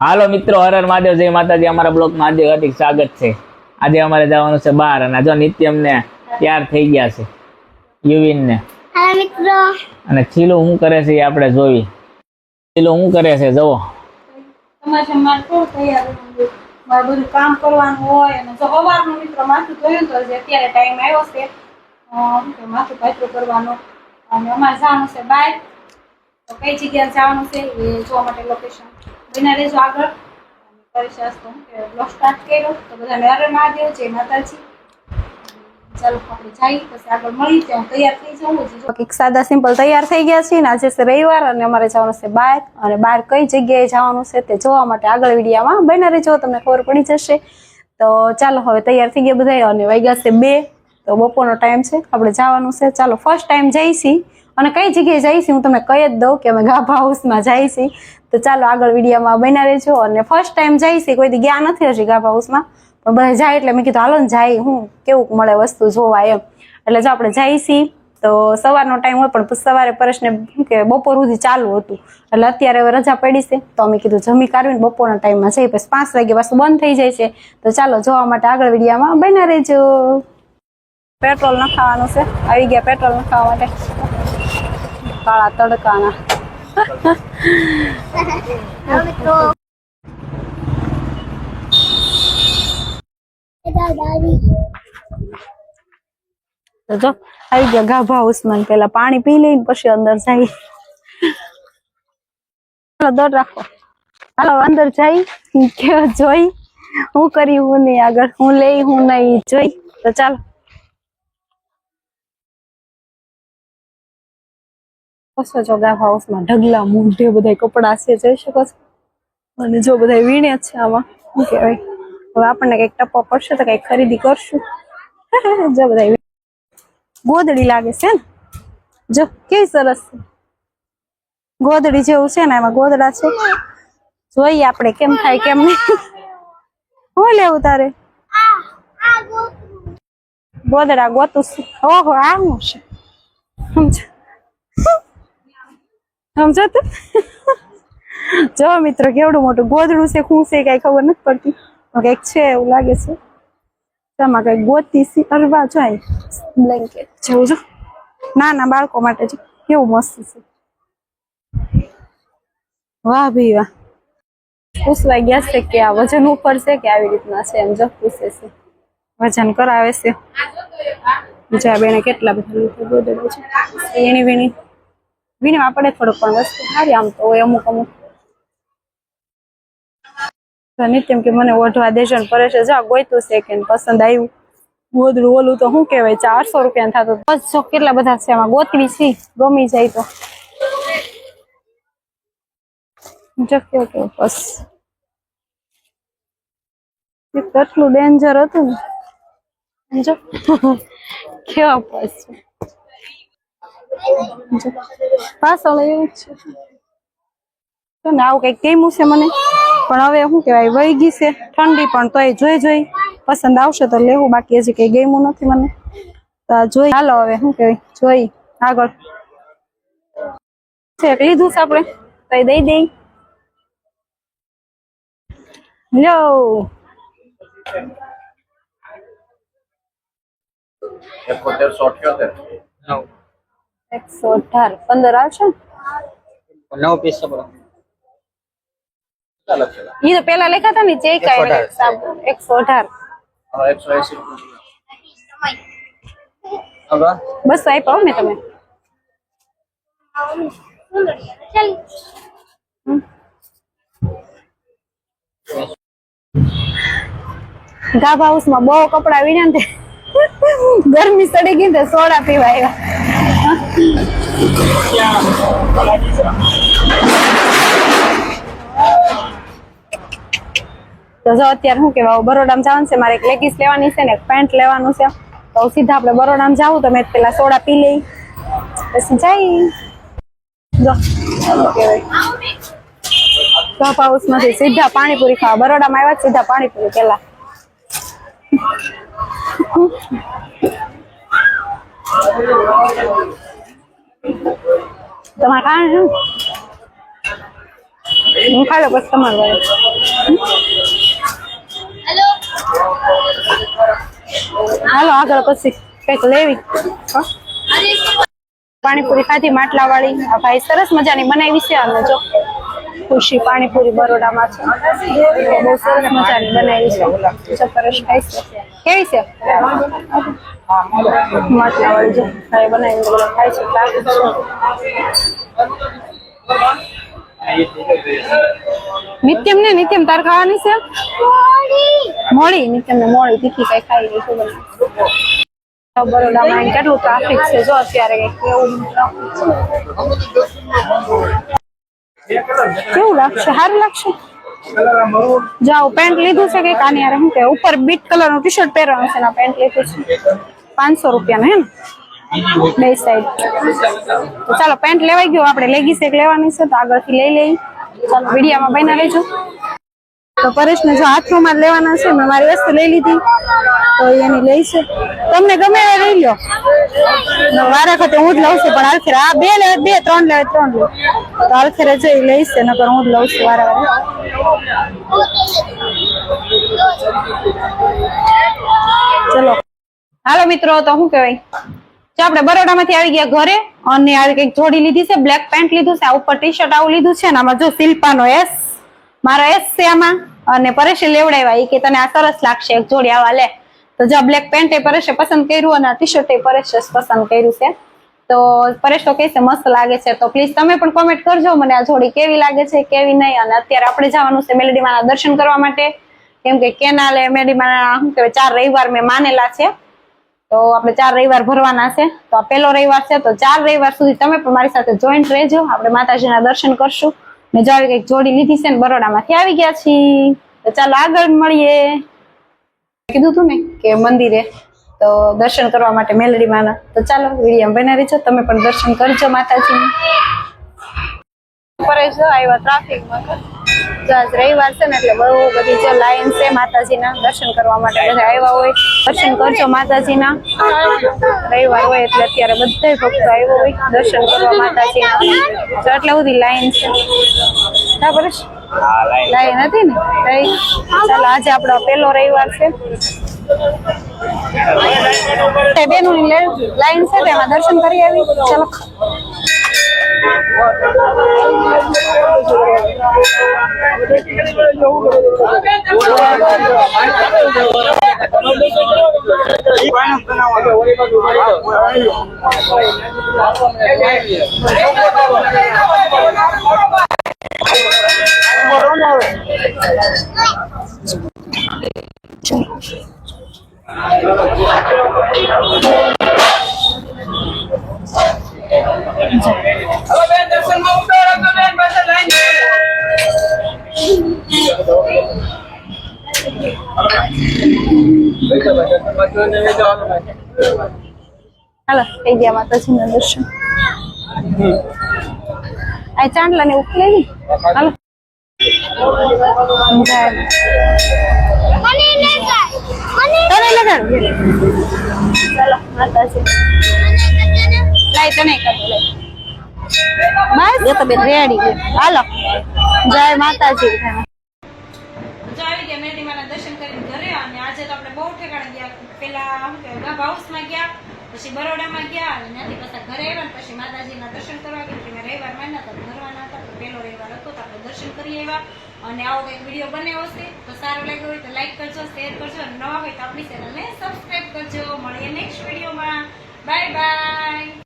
હાલો મિત્રો હરર મહાદેવ જય માતાજી. અમારા બ્લોક આજે હાર્દિક સ્વાગત છે. આજે અમારે જવાનું છે બહાર અને જો નિત્યમ ને તૈયાર થઈ ગયા છે યુવિન ને હાલો મિત્રો. અને ચીલો શું કરે છે એ આપણે જોઈ. ચીલો શું કરે છે જવો બધું કામ કરવાનું હોય અને જો અવારનું મિત્રો માથું જોયું તો અત્યારે ટાઈમ આવ્યો છે. માથું પાથરું કરવાનો. અને અમારે જવાનું છે બાય તો કઈ જગ્યાએ જવાનું છે એ જોવા માટે લોકેશન બના રહેજો આગળ. અને તો કે બ્લોગ સ્ટાર્ટ કર્યો. તો બધાને અરે મહાદેવ, જય માતાજી. સાદા સિમ્પલ તૈયાર થઈ ગયા છે ને, આજે છે રવિવાર અને અમારે જવાનું છે બહાર. અને બહાર કઈ જગ્યાએ જવાનું છે તે જોવા માટે આગળ વિડીયામાં બના રહેજો, તમને ખબર પડી જશે. તો ચાલો હવે તૈયાર થઈ ગયા બધા અને વાગ્યા છે બે. તો બપોરનો ટાઈમ છે, આપણે જવાનું છે. ચાલો ફર્સ્ટ ટાઈમ જઈશી અને કઈ જગ્યાએ જઈશી હું તમે કહી જ દઉં કે અમે ગાભા હાઉસમાં જઈશી તો ચાલો આગળ વિડીયોમાં બન્યા રહેજો. અને ફર્સ્ટ ટાઈમ જઈશી કોઈ ગયા નથી હજી ગાભા હાઉસમાં. પણ બધા જાય એટલે મેં કીધું, હાલો ને જાય, હું કેવું મળે વસ્તુ જોવા એમ. એટલે જો આપણે જઈશી તો સવારનો ટાઈમ હોય પણ સવારે પરેશને કે બપોર સુધી ચાલુ હતું. એટલે અત્યારે હવે રજા પડી છે. તો અમે કીધું, જમી કાઢવીને બપોરના ટાઈમમાં જઈ પછી પાંચ વાગે પાછું બંધ થઈ જાય છે. તો ચાલો જોવા માટે આગળ વિડીયામાં બન્યા રહેજો. પેટ્રોલ નખાવાનું છે. આવી ગયા પેટ્રોલ નખાવા માટે. કાળા તડકાના જો, આવી ગયા ગાભા ઉસ્માન પેલા પાણી પી લઈને પછી અંદર જાય. ચાલો રાખો. હાલો, અંદર જઈ કે જોઈ. હું કરી, હું નહીં આગળ. હું લઈ, હું નહીં જોઈ. તો ચાલો. કશો જો હાઉસમાં ઢગલા, મૂંઢે બધા કપડા છે, જોઈ શકો છો? અને જો બધા વીણે છે આમાં, શું કહેવાય? હવે આપણને કંઈક ટપ્પો પડશે તો કંઈક ખરીદી કરશું. જો બધા ગોદડી લાગે છે ને? જો, કેવી સરસ છે. ગોદડી જેવું છે ને એમાં ગોદડા છે. જોઈએ આપણે કેમ થાય, કેમ નહીં. હું લેવું તારે? ગોદડા ગોતું છે. ઓહો આ હું છે. સમજો સમજો જો મિત્રો, કેવડું મોટું ગોદડું છે, શું છે, કઈ ખબર નથી પડતી. કંઈક છે એવું લાગે છે. આમાં કઈ ગોતી સી, અરવા જાય. બ્લેન્કેટ જેવું જો. નાના બાળકો માટે જો. કેવું મસ્ત છે. વાહ ભાઈ વાહ. પૂછવા ગયા છે કે આ વજન ઉપર છે કે આવી રીતના છે એમ જો પૂછે છે. વજન કરાવે છે. બીજા બેને કેટલા બધા ગોદડો છે. એની વીણી. વીણીમાં પડે થોડુંક પણ વસ્તુ સારી આમ તો અમુક અમુક. નિત્યમ કે મને ઓઢવા દેજો ને પરેશ જા ગોઈતું છે કે પસંદ આવ્યું. ગોદડું ઓલું તો શું કહેવાય? ચારસો રૂપિયા થતું બસ જો કેટલા બધા છે આમાં? ગોતવી છે. ગમી જાય તો. કેવું બસ કેટલું ડેન્જર હતું ને. જો. કેવા બસ પાછળ એવું જ છે. તો ને આવું કંઈક કેમું છે મને. પણ હવે શું કહેવાય વહી ગઈ છે ઠંડી પણ તોય જોઈ જોઈ પસંદ આવશે તો લેવું બાકી હજી કઈ ગેમું નથી મને. તો જોઈ હાલો હવે શું કહેવાય જોઈ આગળ. છે લીધું છે આપણે તો એ દઈ દઈ. લો. એકોતેરસો અઠ્યોતેર. એકસો અઢાર પંદર આવશે ને નવ પીસ સપડો કેટલા લખેલા ઈ તો પેલા લખ્યા હતા ને જે કાંઈ 118. સાબુ એકસો અઢાર હા એકસો એસી રૂપિયા હવે બસો આપ્યા હો ને તમે ચાલ ગાભા હાઉસમાં બહુ કપડા વીણ્યા ને તે ગરમી સડી ગઈ ને તે સોડા પીવા આવ્યા તો જો અત્યારે શું કેવા બરોડામાં જવાનું છે, મારે એક લેગીસ લેવાની છે ને એક પેન્ટ લેવાનું છે. તો સીધા આપણે બરોડામાં જાવું તો મેં પેલા સોડા પી લઈ. પછી જઈ. જો કહેવાય. હાઉસમાંથી સીધા પાણીપુરી ખાવા. બરોડામાં આવ્યા સીધા પાણીપુરી પેલા તમારે કાંઈ હું ખાઈ લો પછી તમારે હેલો હાલો આગળ પછી કંઈક લેવી. પાણીપુરી ખાધી માટલા વાળી. આ ભાઈ સરસ મજાની બનાવી છે અને જો. ખુશી પાણીપુરી બરોડામાં છે. બહુ સરસ મજાની બનાવી છે. જો ખાઈ છે. કેવી છે? છે. નિત્યમ ને? નિત્યમ, તાર ખાવાની છે? મોડી. નિત્યમ ને મોડી તીખી કઈ ખાઈ નહીં ખબર બરોડામાં કેટલું ટ્રાફિક છે. જો અત્યારે કંઈક કેવું લાગશે? સારું લાગશે? જાઓ, પેન્ટ લીધું છે કે કાની યાર શું કે ઉપર બીટ કલરનું ટી શર્ટ પહેરવાનું છે ને પેન્ટ લીધું છે. પાંચસો રૂપિયા હે ને? બે સાઈડ. ચાલો, પેન્ટ લેવાઈ ગયો. આપણે લેગીસ એક લેવાની છે, તો આગળથી લઈ લઈ ચાલો, વિડીયામાં બના લેજો તો પરેશને જો હાથ રૂમાલ લેવાના છે, મેં મારી વસ્તુ લઈ લીધી, તો એની લઈ તમને ગમે એ લઈ લો વારા ખતે હું જ લઉં છું, પણ આખરે આ બે લે, બે, ત્રણ લે ત્રણ લે. તો આખરે જઈ લઈશ નકર હું જ લઉં છું વારા વારે. ચલો. હાલો મિત્રો, તો શું કહેવાય? જો આપણે બરોડામાંથી આવી ગયા ઘરે, અને આ કંઈક જોડી લીધી છે બ્લેક પેન્ટ લીધું છે, આ ઉપર ટી શર્ટ આવું લીધું છે આમાં જો શિલ્પાનો એસ મારો એસ છે આમાં. અને પરેશે લેવડાવ્યા એ કે તને આ સરસ લાગશે, એક જોડી આવા લે. તો જો બ્લેક પેન્ટ પરેશે પસંદ કર્યું અને ટી શર્ટ એ પરેશે પસંદ કર્યું છે. તો પરેશ તો કહેશે, મસ્ત લાગે છે. તો પ્લીઝ તમે પણ કોમેન્ટ કરજો, મને આ જોડી કેવી લાગે છે, કેવી નહીં? અને અત્યારે આપણે જવાનું છે મેલેડીમાના દર્શન કરવા માટે. કેમ કે કેનાલે મેલેડીમાના શું કહેવાય, ચાર રવિવાર મેં માનેલા છે. તો આપણે ચાર રવિવાર ભરવાના છે. તો આ પહેલો રવિવાર છે. તો ચાર રવિવાર સુધી તમે પણ મારી સાથે જોઈન્ટ રહેજો. આપણે માતાજીના દર્શન કરશું. ને જો આવી કંઈક જોડી લીધી છે ને બરોડામાંથી આવી ગયા છીએ. તો ચાલો આગળ મળીએ. કીધું તું ને કે મંદિરે, તો દર્શન કરવા માટે મેલડીમાંના. તો ચાલો, વીડિયો બના છો તમે પણ દર્શન કરજો માતાજીને. પરેશ જો આવ્યા ટ્રાફિકમાં જો આજ રવિવાર છે ને એટલે બહુ બધી જો લાઈન છે માતાજીના દર્શન કરવા માટે બધા આવ્યા હોય. દર્શન કરજો માતાજીના. રવિવાર હોય એટલે અત્યારે બધા ભક્તો આવ્યો હોય દર્શન કરવા માતાજીના. તો એટલે બધી લાઈન છે. બરાબર છે લાઈન હતી ને? રહી ચાલો, આજે આપણો પેલો રવિવાર છે. તે બેનું લાઈન છે તેમાં દર્શન કરી આવી. ચાલો. દર્શન હાલો થઈ ગયા માતાજીના દર્શન? આ ચાંદલા ને ઉકલેલી હાલો. માતાજી. બસ. રેડી હાલો. જય માતાજી જો આવી ગયા મેરડીમાના દર્શન કરીને ઘરે અને આજે તો આપણે બહુ ઠેકાણે ગયા પેલા શું કહેવાય ગયા, પછી બરોડામાં ગયા, અને ત્યાંથી પાછા ઘરે આવ્યા ને પછી માતાજીના દર્શન કરવા ગયા. કે મેં રવિવાર માન્યા હતા ભરવાના હતા, તો પહેલો રવિવાર હતો, તો આપણે દર્શન કરી આવ્યા. અને આવો કંઈક વીડિયો બનાવ્યો હશે તો સારો લાગ્યો હોય તો લાઈક કરજો શેર કરજો, અને નવા હોય તો આપણી ચેનલને સબસ્ક્રાઈબ કરજો. મળીએ નેક્સ્ટ વિડીયોમાં બાય બાય